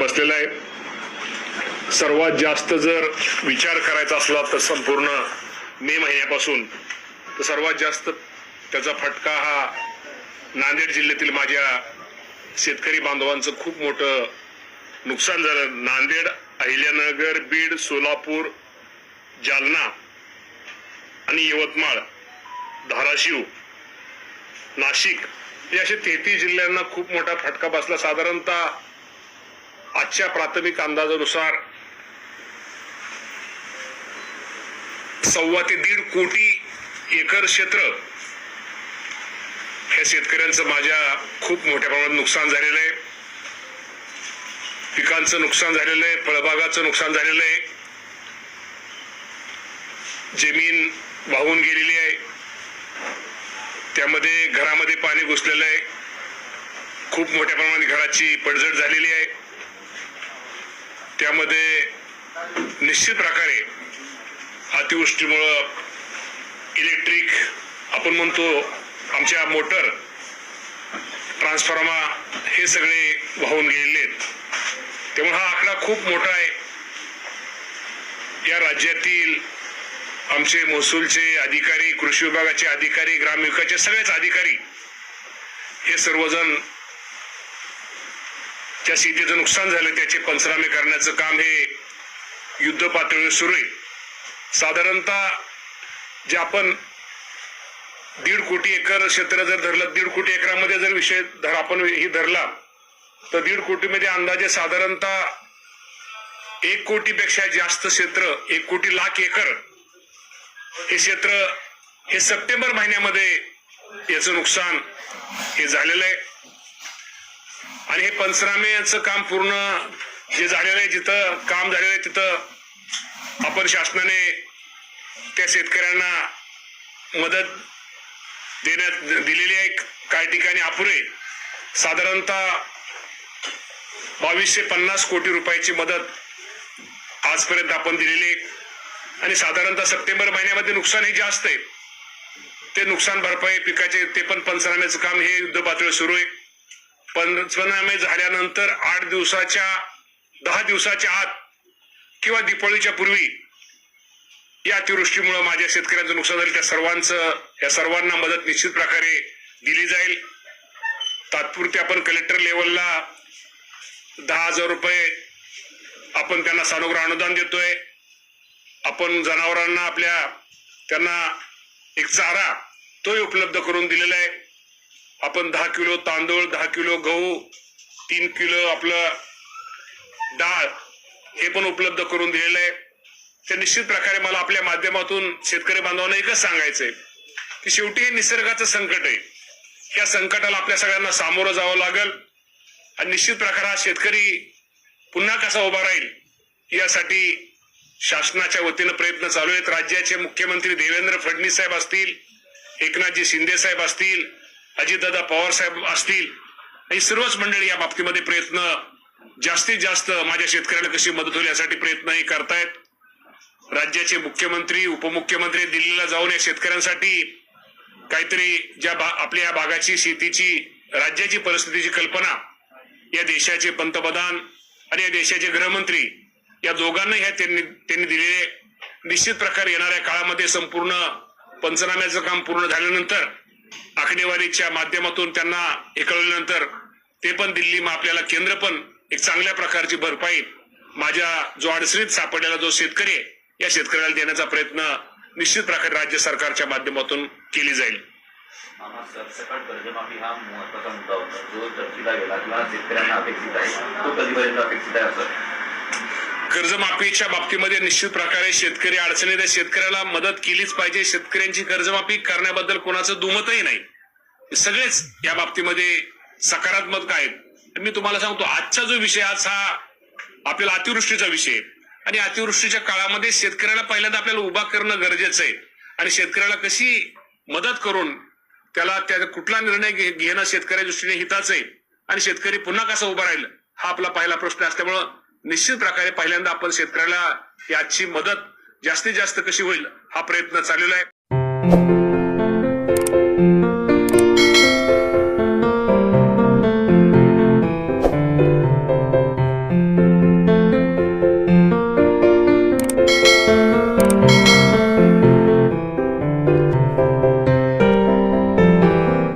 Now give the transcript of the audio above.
बसलेला आहे. सर्वात जास्त जर विचार करायचा असला तर संपूर्ण मे महिन्यापासून तर सर्वात जास्त त्याचा फटका हा नांदेड जिल्ह्यातील माझ्या शेतकरी बांधवांचं खूप मोठं नुकसान झालं. नांदेड अहिल्यानगर बीड सोलापूर जालना आणि यवतमाळ धाराशिव नाशिक हे अशा तेहतीस जिल्ह्यांना खूप मोठा फटका बसला. साधारणतः आजच्या प्राथमिक अंदाजानुसार सव्वा ते दीड कोटी एकर क्षेत्र ह्या शेतकऱ्यांचं माझ्या खूप मोठ्या प्रमाणात नुकसान झालेलं आहे. पिकांचं नुकसान झालेलं आहे फळबागाचं नुकसान झालेलं आहे. जमीन वाहून गेलेली आहे. त्यामध्ये घरामध्ये पाणी घुसलेलं आहे. खूप मोठ्या प्रमाणात घराची पडझड झालेली आहे. त्यामध्ये निश्चित प्रकारे अतिवृष्टीमुळं इलेक्ट्रिक आपण म्हणतो आमच्या मोटर ट्रान्सफॉर्मा हे सगळे वाहून गेलेले आहेत. त्यामुळे हा आकडा खूप मोठा आहे. या राज्यातील आमचे महसूलचे अधिकारी कृषी विभागाचे अधिकारी ग्रामविकासचे सगळेच अधिकारी हे सर्वजण ज्या शेतीचं नुकसान झालं त्याचे पंचनामे करण्याचं काम हे युद्ध पातळीवर सुरू आहे. साधारणतः जे आपण दीड कोटी एकर क्षेत्र जर धरलं दीड कोटी एकरामध्ये जर विषय धर आपण ही धरला तर दीड कोटीमध्ये अंदाजे साधारणतः एक कोटीपेक्षा जास्त क्षेत्र एक कोटी लाख एकर हे क्षेत्र हे सप्टेंबर महिन्यामध्ये याचं नुकसान हे झालेलं आहे. आणि हे पंचनाम्याचं काम पूर्ण जे झालेलं आहे जिथं काम झालेलं आहे तिथं आपण शासनाने त्या शेतकऱ्यांना मदत देण्यात दिलेली आहे. काही ठिकाणी अपुरे. साधारणतः बावीसशे पन्नास कोटी रुपयाची मदत आजपर्यंत आपण दिलेली आहे. आणि साधारणतः सप्टेंबर महिन्यामध्ये नुकसान हे जास्त आहे. ते नुकसान भरपाई पिकाचे ते पण पंचनाम्याचं काम हे युद्ध पातळीवर सुरू आहे. पंचनामे झाल्यानंतर आठ दिवसाच्या दहा दिवसाच्या आत किंवा दिपावलीच्या पूर्वी या अतिवृष्टीमुळे माझ्या शेतकऱ्यांचं नुकसान झालं. त्या सर्वांचं या सर्वांना मदत निश्चित प्रकारे दिली जाईल. तात्पुरती आपण कलेक्टर लेवलला दहा हजार रुपये आपण त्यांना सानुग्रह अनुदान देतोय. आपण जनावरांना आपल्या त्यांना एक चारा तोही उपलब्ध करून दिलेला आहे. आपण दहा किलो तांदूळ दहा किलो गहू तीन किलो आपलं डाळ हे पण उपलब्ध करून दिलेलं आहे. तर निश्चित प्रकारे मला आपल्या माध्यमातून शेतकरी बांधवांना एकच सांगायचंय की शेवटी हे निसर्गाचं संकट आहे. या संकटाला आपल्या सगळ्यांना सामोरं जावं लागेल. आणि निश्चित प्रकारे हा शेतकरी पुन्हा कसा उभा राहील यासाठी शासनाच्या वतीनं प्रयत्न चालू आहेत. राज्याचे मुख्यमंत्री देवेंद्र फडणवीस साहेब असतील एकनाथजी शिंदे साहेब असतील अजितदादा पवार साहेब असतील. आणि सर्वच मंडळी या बाबतीमध्ये प्रयत्न जास्तीत जास्त माझ्या शेतकऱ्याला कशी मदत होईल यासाठी प्रयत्नही करतायत. राज्याचे मुख्यमंत्री उपमुख्यमंत्री दिल्लीला जाऊन या शेतकऱ्यांसाठी काहीतरी ज्या भा- आपल्या या भागाची शेतीची राज्याची परिस्थितीची कल्पना या देशाचे पंतप्रधान आणि या देशाचे गृहमंत्री या दोघांना ह्या त्यांनी त्यांनी दिलेले निश्चित प्रकारे येणाऱ्या काळामध्ये संपूर्ण पंचनाम्याचं काम पूर्ण झाल्यानंतर आकडेवारीच्या माध्यमातून त्यांना हे ते पण दिल्ली मग आपल्याला केंद्र पण एक चांगल्या प्रकारची भरपाई माझ्या जो अडचणीत सापडलेला जो शेतकरी आहे या शेतकऱ्याला देण्याचा प्रयत्न निश्चित प्रकारे राज्य सरकारच्या माध्यमातून केली जाईल. कर्जमाफीच्या बाबतीमध्ये निश्चित प्रकारे शेतकरी अडचणीत आहे. शेतकऱ्याला मदत केलीच पाहिजे. शेतकऱ्यांची कर्जमाफी करण्याबद्दल कोणाचं दुमतही नाही. सगळेच या बाबतीमध्ये सकारात्मक आहेत. मी तुम्हाला सांगतो आजचा जो विषय आज हा आपल्याला अतिवृष्टीचा विषय आणि अतिवृष्टीच्या काळामध्ये शेतकऱ्याला पहिल्यांदा आपल्याला उभा करणं गरजेचं आहे. आणि शेतकऱ्याला कशी मदत करून त्याला त्या कुठला निर्णय घे- घेणं शेतकऱ्या दृष्टीने हिताचं आहे. आणि शेतकरी पुन्हा कसा उभा राहील हा आपला पहिला प्रश्न असल्यामुळं निश्चित प्रकारे पहिल्यांदा आपण शेतकऱ्याला याची मदत जास्तीत जास्त कशी होईल हा प्रयत्न चाललेला आहे.